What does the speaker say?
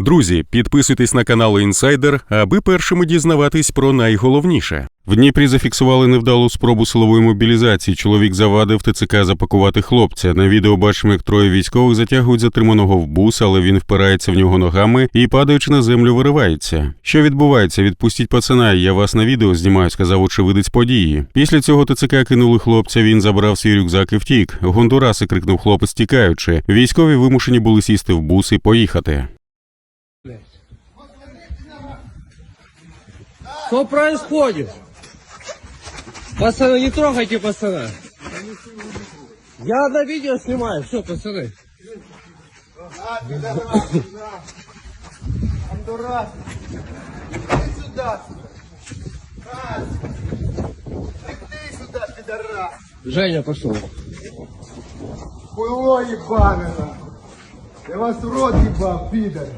Друзі, підписуйтесь на канал Інсайдер, аби першими дізнаватись про найголовніше. В Дніпрі зафіксували невдалу спробу силової мобілізації. Чоловік завадив ТЦК запакувати хлопця. На відео бачимо, як троє військових затягують затриманого в бус, але він впирається в нього ногами і, падаючи на землю, виривається. Що відбувається? Відпустіть пацана. Я вас на відео знімаю, сказав очевидець події. Після цього ТЦК кинули хлопця. Він забрав свій рюкзак і втік. Гондураси крикнув хлопець, тікаючи. Військові вимушені були сісти в бус і поїхати. Что происходит? Пацаны, не трогайте пацана. Я на видео снимаю, все, пацаны. Андурас! Женя пошел. Хуйло ебаное! Я вас в рот ебал, пидор!